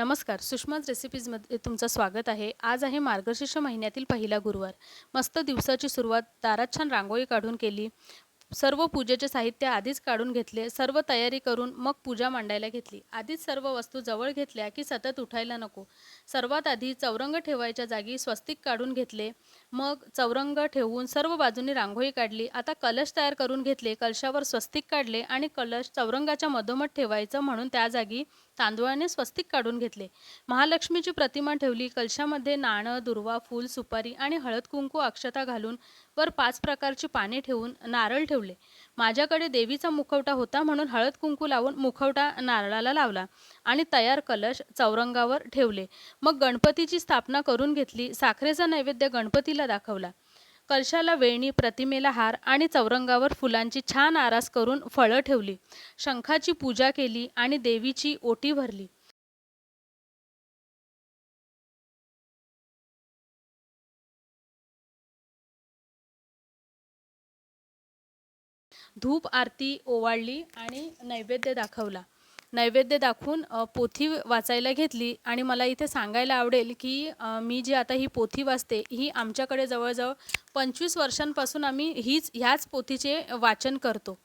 नमस्कार सुषमाज रेसिपीजमध्ये तुमचं स्वागत आहे. आज आहे मार्गशीर्ष महिन्यातील पहिला गुरुवार. मस्त दिवसाची सुरुवात दारात छान रांगोळी काढून केली. सर्व पूजेचे साहित्य आधीच काढून घेतले सर्व तयारी करून मग पूजा मांडायला घेतली. आधीच सर्व वस्तू जवळ घेतल्या की सतत उठायला नको. सर्वात आधी चौरंग ठेवायच्या जागी स्वस्तिक काढून घेतले. मग चौरंग ठेवून सर्व बाजूनी रांगोळी काढली. आता कलश तयार करून घेतले कलशावर स्वस्तिक काढले आणि कलश चौरंगाच्या मधोमध ठेवायचं म्हणून त्या जागी तांदुळाने स्वस्तिक काढून घेतले. महालक्ष्मीची प्रतिमा ठेवली. कलशामध्ये नाणं दुर्वा फूल सुपारी आणि हळद कुंकू अक्षता घालून वर पाच प्रकारची पाने ठेवून नारळ ठेवले. माझ्याकडे देवीचा मुखवटा होता म्हणून हळद कुंकू लावून मुखवटा नारळाला लावला आणि तयार कलश चौरंगावर ठेवले. मग गणपतीची स्थापना करून घेतली. साखरेचा नैवेद्य गणपतीला दाखवला. कलशाला वेणी प्रतिमेला हार आणि चौरंगावर फुलांची छान आरास करून फळं ठेवली. शंखाची पूजा केली आणि देवीची ओटी भरली. धूप आरती ओवाळली आणि नैवेद्य दाखवला. नैवेद्य दाखवून पोथी वाचायला घेतली आणि मला इथे सांगायला आवडेल की मी जी आता ही पोथी वाचते ही आमच्याकडे जवळजवळ पंचवीस वर्षांपासून आम्ही हीच ह्याच पोथीचे वाचन करतो.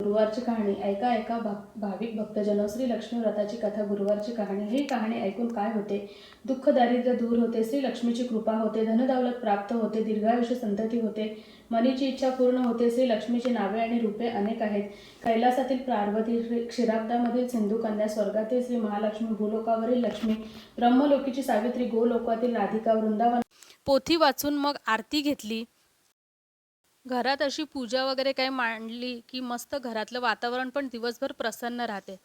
गुरुवारची कहाणी. ऐका ऐका भा भाविक भक्त श्री लक्ष्मी व्रताची कथा गुरुवारची कहाणी. ही कहाणी ऐकून काय होते? दुःख दारिद्र्य दूर होते. श्री लक्ष्मीची कृपा होते. धनदौलत प्राप्त होते. दीर्घायुष्य संतती होते. मनीची इच्छा पूर्ण होते. श्री लक्ष्मीची नावे आणि रूपे अनेक आहेत. कैलासातील पार्वती श्री क्षीराब्दामधील सिंधू कन्या स्वर्गातील श्री महालक्ष्मी भूलोकावरील लक्ष्मी ब्रह्मलोकीची सावित्री गोलोकातील राधिका वृंदावन पोथी वाचून मग आरती घेतली. घरात अशी पूजा वगैरे काही मांडली की मस्त घरातलं वातावरण पण दिवसभर प्रसन्न राहते.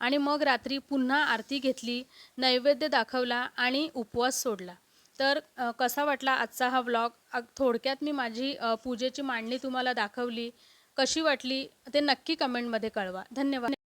आणि मग रात्री पुन्हा आरती घेतली नैवेद्य दाखवला आणि उपवास सोडला. तर अ, कसा वाटला आजचा हा व्लॉग थोडक्यात मी माझी अ, पूजेची मांडणी तुम्हाला दाखवली. कशी वाटली ते नक्की कमेंटमध्ये कळवा. धन्यवाद.